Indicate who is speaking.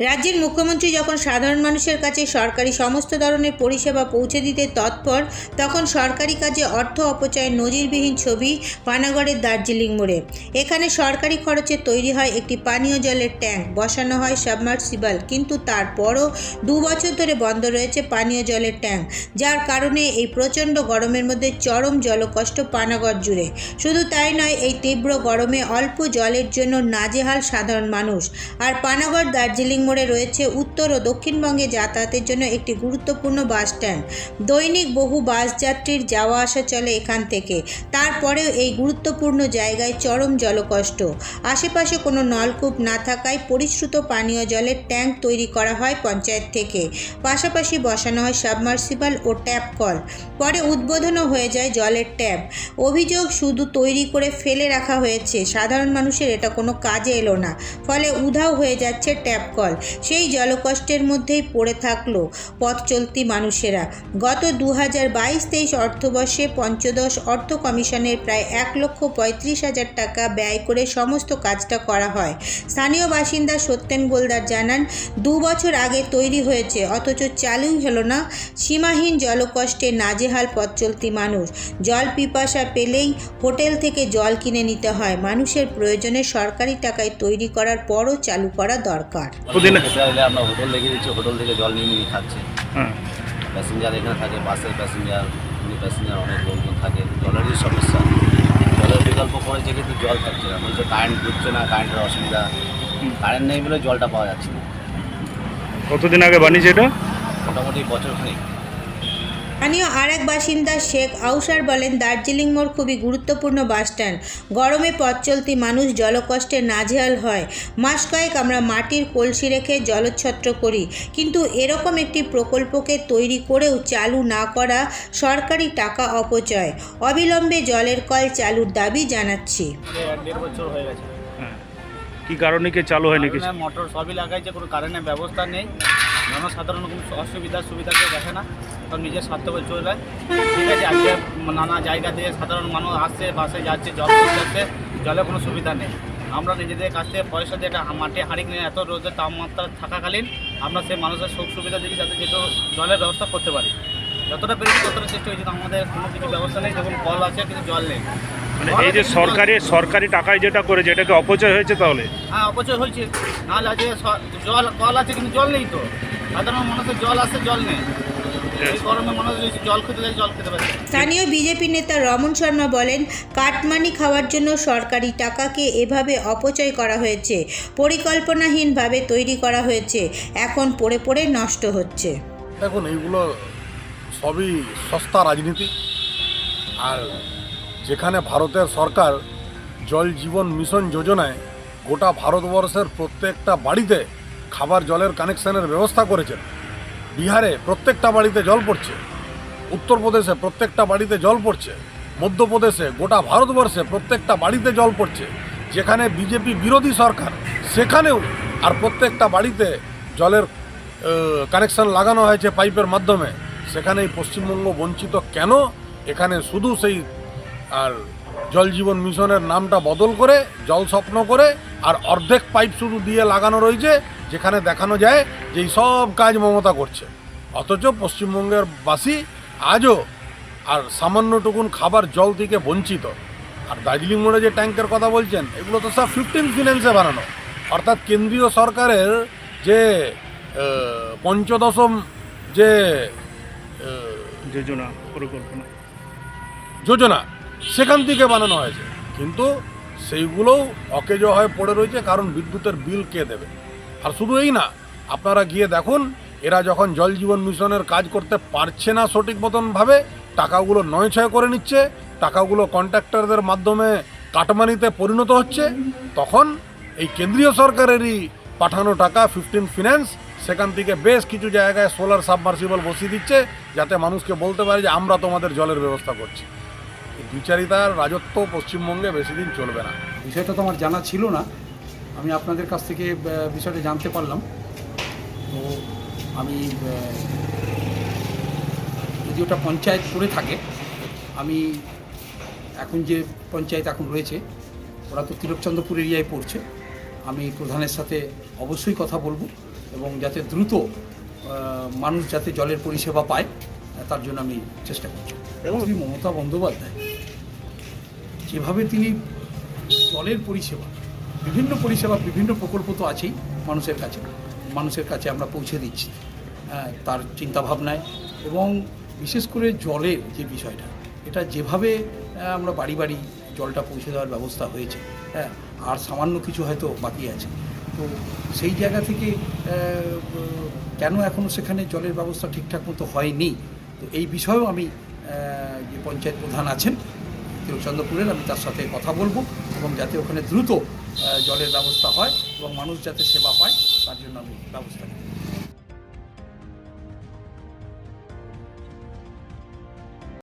Speaker 1: রাজ্যের মুখ্যমন্ত্রী যখন সাধারণ মানুষের কাছে সরকারি সমস্ত ধরনের পরিষেবা পৌঁছে দিতে তৎপর, তখন সরকারি কাজে অর্থ অপচয়ের নজিরবিহীন ছবি পানাগড়ের দার্জিলিং মোড়ে। এখানে সরকারি খরচে তৈরি হয় একটি পানীয় জলের ট্যাঙ্ক, বসানো হয় সাবমার্সিবল, কিন্তু তারপরও দু বছর ধরে বন্ধ রয়েছে পানীয় জলের ট্যাঙ্ক, যার কারণে এই প্রচণ্ড গরমের মধ্যে চরম জলকষ্ট পানাগড় জুড়ে। শুধু তাই নয়, এই তীব্র গরমে অল্প জলের জন্য নাজেহাল সাধারণ মানুষ। আর পানাগড় দার্জিলিং মোড়ে রয়েছে উত্তর ও দক্ষিণবঙ্গে যাতায়াতের জন্য একটি গুরুত্বপূর্ণ বাস স্ট্যান্ড। দৈনিক বহু বাস যাত্রীর যাওয়া আসা চলে এখান থেকে। তারপরেও এই গুরুত্বপূর্ণ জায়গায় চরম জলকষ্ট। আশেপাশে কোনো নলকূপ না থাকায় পরিশ্রুত পানীয় জলের ট্যাঙ্ক তৈরি করা হয় পঞ্চায়েত থেকে। পাশাপাশি বসানো হয় সাবমার্সিবল ও ট্যাপ কল। পরে উদ্বোধনও হয়ে যায় জলের ট্যাপ। অভিযোগ শুধু তৈরি করে ফেলে রাখা হয়েছে। সাধারণ মানুষের এটা কোনো কাজে এলো না। ফলে উধাও হয়ে যাচ্ছে ট্যাপ কল। সেই জলকষ্টের মধ্যেই পড়ে থাকল পথ চলতি মানুষেরা। গত দু হাজার বাইশ তেইশ অর্থবর্ষে পঞ্চদশ অর্থ কমিশনের প্রায় এক লক্ষ পঁয়ত্রিশ হাজার টাকা ব্যয় করে সমস্ত কাজটা করা হয়। স্থানীয় বাসিন্দা সত্যেন গোলদার জানান, দু বছর আগে তৈরি হয়েছে, অথচ চালুই হলো না। সীমাহীন জলকষ্টে নাজেহাল পথ চলতি মানুষ। জল পিপাসা পেলেই হোটেল থেকে জল কিনে নিতে হয়। মানুষের প্রয়োজনে সরকারি টাকায় তৈরি করার পরও চালু করা দরকার।
Speaker 2: আমরা হোটেল দেখে দিচ্ছি হোটেল থেকে জল নিয়ে নিয়ে খাচ্ছে। প্যাসেঞ্জার এখানে থাকে বাসের প্যাসেঞ্জার প্যাসেঞ্জার অনেক লোকজন থাকে জলেরই সমস্যা। জলের বিকল্প করে যেহেতু জল থাকছে না বলছে কারেন্ট না কারেন্টের অসুবিধা। কারেন্ট নেই বলে জলটা পাওয়া যাচ্ছে না।
Speaker 3: কতদিন আগে বানিয়েছে এটা?
Speaker 2: মোটামুটি বছর খানিক।
Speaker 1: স্থানীয় আর এক বাসিন্দা শেখ আউসার বলেন দার্জিলিং মোড় খুবই গুরুত্বপূর্ণ বাস স্ট্যান্ড। গরমে পথ চলতি মানুষ জলকষ্টে নাজেহাল হয়। মাস কয়েক আমরা মাটির কলসি রেখে জলচ্ছত্র করি। কিন্তু এরকম একটি প্রকল্পকে তৈরি করেও চালু না করা সরকারি টাকা অপচয়। অবিলম্বে জলের কল চালুর দাবি জানাচ্ছি।
Speaker 4: হয়ে গেছে।
Speaker 3: কি কারণে কি চালু হয়নি কিছু?
Speaker 4: মোটর সবই লাগাইছে কোনো কারেন্টের ব্যবস্থা নেই। জনসাধারণ কোনো অসুবিধা সুবিধা কেউ দেখে না সব নিজের স্বার্থ করে চলবে ঠিক আছে আজকে নানা জায়গা দিয়ে সাধারণ মানুষ আসছে বাসে যাচ্ছে জল করতে যাচ্ছে জলের কোনো সুবিধা নেই। আমরা নিজেদের কাছ থেকে পয়সা দিয়ে একটা মাটি হাঁড়ি নিয়ে এত রোদের তাপমাত্রা থাকাকালীন আমরা সেই মানুষের সুখ সুবিধা দিই যাতে যেহেতু জলের ব্যবস্থা করতে পারি। যতটা পেরেছি ততটা চেষ্টা হয়েছে আমাদের কোনো কিছু ব্যবস্থা নেই যখন কল আছে কিন্তু জল নেই।
Speaker 3: মানে এই যে সরকারি সরকারি টাকায় যেটা করেছে এটাকে অপচয় হয়েছে তাহলে?
Speaker 4: হ্যাঁ অপচয় হয়েছে। নাহলে আজকে জল কল আছে কিন্তু জল নেই তো। সাধারণ মানুষের জল আছে জল নেই।
Speaker 1: স্থানীয় বিজেপি নেতা রমন শর্মা বলেন কাটমানি খাওয়ার জন্য সরকারি টাকাকে এভাবে অপচয় করা হয়েছে পরিকল্পনাহীনভাবে তৈরি করা হয়েছে এখন পড়ে পড়ে নষ্ট হচ্ছে।
Speaker 5: দেখুন এইগুলো সবই সস্তা রাজনীতি আর যেখানে ভারতের সরকার জল জীবন মিশন যোজনায় গোটা ভারতবর্ষের প্রত্যেকটা বাড়িতে খাবার জলের কানেকশনের ব্যবস্থা করেছেন। বিহারে প্রত্যেকটা বাড়িতে জল পড়ছে। উত্তরপ্রদেশে প্রত্যেকটা বাড়িতে জল পড়ছে। মধ্যপ্রদেশে গোটা ভারতবর্ষে প্রত্যেকটা বাড়িতে জল পড়ছে। যেখানে বিজেপি বিরোধী সরকার, সেখানেও আর প্রত্যেকটা বাড়িতে জলের কানেকশান লাগানো হয়েছে পাইপের মাধ্যমে। সেখানে পশ্চিমবঙ্গ বঞ্চিত কেন? এখানে শুধু সেই, আর জল জীবন মিশনের নামটা বদল করে, জল স্বপ্ন করে, আর অর্ধেক পাইপ শুধু দিয়ে লাগানো রয়েছে। যেখানে দেখানো যায় যে এই সব কাজ মমতা করছে। অথচ পশ্চিমবঙ্গের বাসী আজও আর সামান্যটুকুন খাবার জল থেকে বঞ্চিত। আর দার্জিলিং মোড়ে যে ট্যাঙ্কের কথা বলছেন এগুলো তো সব ফিফটিন ফিনান্সে বানানো। অর্থাৎ কেন্দ্রীয় সরকারের যে পঞ্চদশম যে
Speaker 3: যোজনা পরিকল্পনা।
Speaker 5: যোজনা সেখান থেকে বানানো হয়েছে। কিন্তু সেইগুলোও অকেজ হয়ে পড়ে রয়েছে কারণ বিদ্যুতের বিল কে দেবে? আর শুধু এই না, আপনারা গিয়ে দেখুন, এরা যখন জল জীবন মিশনের কাজ করতে পারছে না সঠিক মতনভাবে টাকাগুলো নয় ছয় করে নিচ্ছে, টাকাগুলো কন্ট্রাক্টরদের মাধ্যমে কাটমানিতে পরিণত হচ্ছে, তখন এই কেন্দ্রীয় সরকারেরই পাঠানো টাকা ফিফটিন ফিন্যান্স সেখান থেকে বেশ কিছু জায়গায় সোলার সাবমার্সিবল বসিয়ে দিচ্ছে, যাতে মানুষকে বলতে পারে যে আমরা তোমাদের জলের ব্যবস্থা করছি। বিচারিতার রাজত্ব পশ্চিমবঙ্গে বেশি দিন চলবে না।
Speaker 6: বিষয়টা তো আমার জানা ছিল না আমি আপনাদের কাছ থেকে বিষয়টা জানতে পারলাম। তো আমি যদি ওটা পঞ্চায়েত করে থাকে আমি এখন যে পঞ্চায়েত এখন রয়েছে ওরা তো তিলকচন্দ্রপুর এরিয়ায় পড়ছে। আমি প্রধানের সাথে অবশ্যই কথা বলব এবং যাতে দ্রুত মানুষ যাতে জলের পরিষেবা পায় তার জন্য আমি চেষ্টা করছি। এবং মমতা বন্দ্যোপাধ্যায় যেভাবে তিনি জলের পরিষেবা বিভিন্ন পরিষেবা, বিভিন্ন প্রকল্প তো আছেই মানুষের কাছে। মানুষের কাছে আমরা পৌঁছে দিচ্ছি তার চিন্তাভাবনায়। এবং বিশেষ করে জলের যে বিষয়টা, এটা যেভাবে আমরা বাড়ি বাড়ি জলটা পৌঁছে দেওয়ার ব্যবস্থা হয়েছে হ্যাঁ আর সামান্য কিছু হয়তো বাকি আছে। তো সেই জায়গা থেকে কেন এখনও সেখানে জলের ব্যবস্থা ঠিকঠাক মতো হয়নি? তো এই বিষয়েও আমি যে পঞ্চায়েত প্রধান আছেন তিরুচন্দ্রপুরের আমি তার সাথে কথা বলব। এবং যাতে ওখানে দ্রুত জলের ব্যবস্থা হয় এবং মানুষ যাতে সেবা পায়, তার জন্য আমি ব্যবস্থা নেব